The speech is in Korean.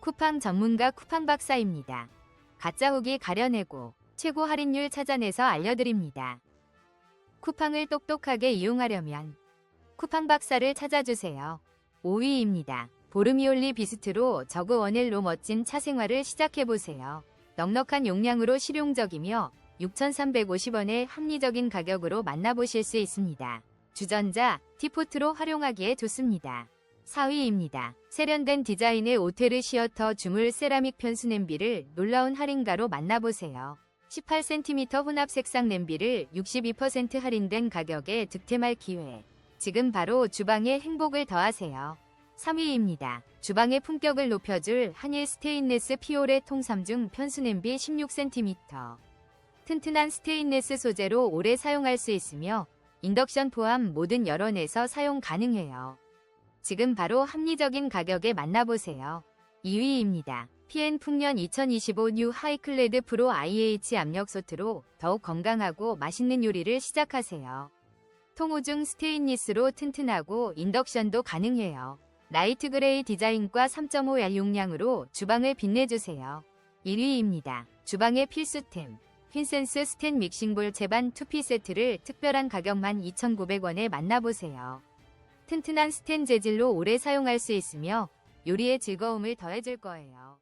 쿠팡 전문가 쿠팡 박사입니다. 가짜 후기 가려내고 최고 할인율 찾아내서 알려드립니다. 쿠팡을 똑똑하게 이용하려면 쿠팡 박사를 찾아주세요. 5위입니다. 보르미올리 비스트로 저그 원일로 멋진 차 생활을 시작해보세요. 넉넉한 용량으로 실용적이며 6,350원의 합리적인 가격으로 만나보실 수 있습니다. 주전자, 티포트로 활용하기에 좋습니다. 4위입니다. 세련된 디자인의 오테르 시어터 주물 세라믹 편수 냄비를 놀라운 할인가로 만나보세요. 18cm 혼합 색상 냄비를 62% 할인된 가격에 득템할 기회. 지금 바로 주방에 행복을 더하세요. 3위입니다. 주방의 품격을 높여줄 한일 스테인레스 피오레 통 3중 편수 냄비 16cm. 튼튼한 스테인레스 소재로 오래 사용할 수 있으며 인덕션 포함 모든 열원에서 사용 가능해요. 지금 바로 합리적인 가격에 만나보세요. 2위입니다. PN 풍년 2025 뉴 하이클레드 프로 IH 압력 소트로 더욱 건강하고 맛있는 요리를 시작하세요. 통오중 스테인리스로 튼튼하고 인덕션도 가능해요. 라이트 그레이 디자인과 3.5열 용량으로 주방을 빛내주세요. 1위입니다. 주방의 필수템. 퀸센스 스텐 믹싱볼 제반 2피 세트를 특별한 가격만 2,900원에 만나보세요. 튼튼한 스텐 재질로 오래 사용할 수 있으며 요리의 즐거움을 더해줄 거예요.